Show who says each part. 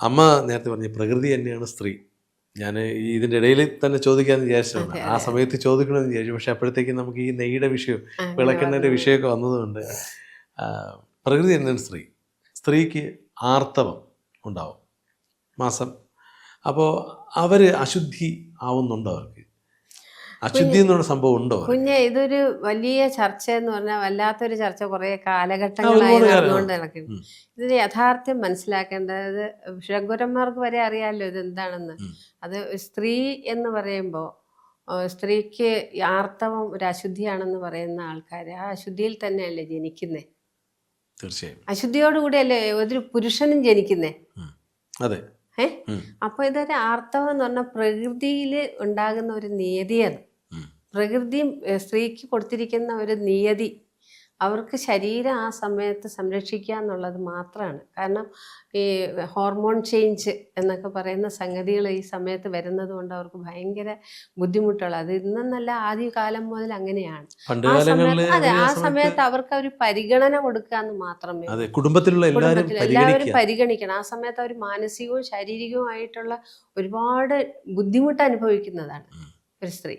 Speaker 1: അമ്മ നേരത്തെ പറഞ്ഞ പ്രകൃതി തന്നെയാണ് സ്ത്രീ. ഞാൻ ഈ ഇതിന്റെ ഇടയിൽ തന്നെ ചോദിക്കാമെന്ന് വിചാരിച്ചതാണ്. ആ സമയത്ത് ചോദിക്കണമെന്ന് വിചാരിച്ചു. പക്ഷെ അപ്പോഴത്തേക്കും നമുക്ക് ഈ നെയ്യുടെ വിഷയം വിളക്കെണ്ണയുടെ വിഷയമൊക്കെ വന്നതുകൊണ്ട് പ്രകൃതി തന്നെയാണ് സ്ത്രീ. സ്ത്രീക്ക് ആർത്തവം ഉണ്ടാവും. മാസം. അപ്പോൾ അവർ അശുദ്ധി ആവുന്നുണ്ടോ അവർക്ക്? അശുദ്ധി എന്നുള്ള സംഭവം ഉണ്ടോ?
Speaker 2: കുഞ്ഞെ ഇതൊരു വലിയ ചർച്ച എന്ന് പറഞ്ഞാൽ വല്ലാത്തൊരു ചർച്ച. കുറെ കാലഘട്ടങ്ങളായി. നടന്നുകൊണ്ട് നടക്കുന്നു ഇതിന്റെ യാഥാർത്ഥ്യം മനസ്സിലാക്കേണ്ടത് ഷഗുരന്മാർക്ക് വരെ അറിയാമല്ലോ ഇത് എന്താണെന്ന്. അത് സ്ത്രീ എന്ന് പറയുമ്പോൾ സ്ത്രീക്ക് ആർത്തവം ഒരു അശുദ്ധിയാണെന്ന് പറയുന്ന ആൾക്കാർ ആ അശുദ്ധിയിൽ തന്നെയല്ലേ ജനിക്കുന്നേ?
Speaker 1: തീർച്ചയായും.
Speaker 2: അശുദ്ധിയോടുകൂടിയല്ലേ ഒരു പുരുഷനും ജനിക്കുന്നേ?
Speaker 1: അതെ.
Speaker 2: ഏ?
Speaker 1: ഉം.
Speaker 2: അപ്പൊ ഇതൊരു ആർത്തവം എന്ന് പറഞ്ഞാൽ പ്രകൃതിയിൽ ഉണ്ടാകുന്ന ഒരു
Speaker 1: നീതിയാണ്.
Speaker 2: പ്രകൃതിയും ഏ, സ്ത്രീക്ക് കൊടുത്തിരിക്കുന്ന ഒരു നിയതി അവർക്ക് ശരീരം ആ സമയത്ത് സംരക്ഷിക്കുക എന്നുള്ളത് മാത്രമാണ്. കാരണം ഈ ഹോർമോൺ ചേഞ്ച് എന്നൊക്കെ പറയുന്ന സംഗതികൾ ഈ സമയത്ത് വരുന്നത് കൊണ്ട് അവർക്ക് ഭയങ്കര ബുദ്ധിമുട്ടുള്ളത് അത് ഇന്നെന്നല്ല ആദ്യ കാലം മുതൽ അങ്ങനെയാണ്. അതെ ആ
Speaker 1: സമയത്ത്
Speaker 2: അവർക്ക് ഒരു പരിഗണന കൊടുക്കുക എന്ന് മാത്രമേ
Speaker 1: കുടുംബത്തിലുള്ള എല്ലാവരും
Speaker 2: പരിഗണിക്കണം. ആ സമയത്ത് അവർ മാനസികവും ശാരീരികവുമായിട്ടുള്ള ഒരുപാട് ബുദ്ധിമുട്ട് അനുഭവിക്കുന്നതാണ് ഒരു സ്ത്രീ.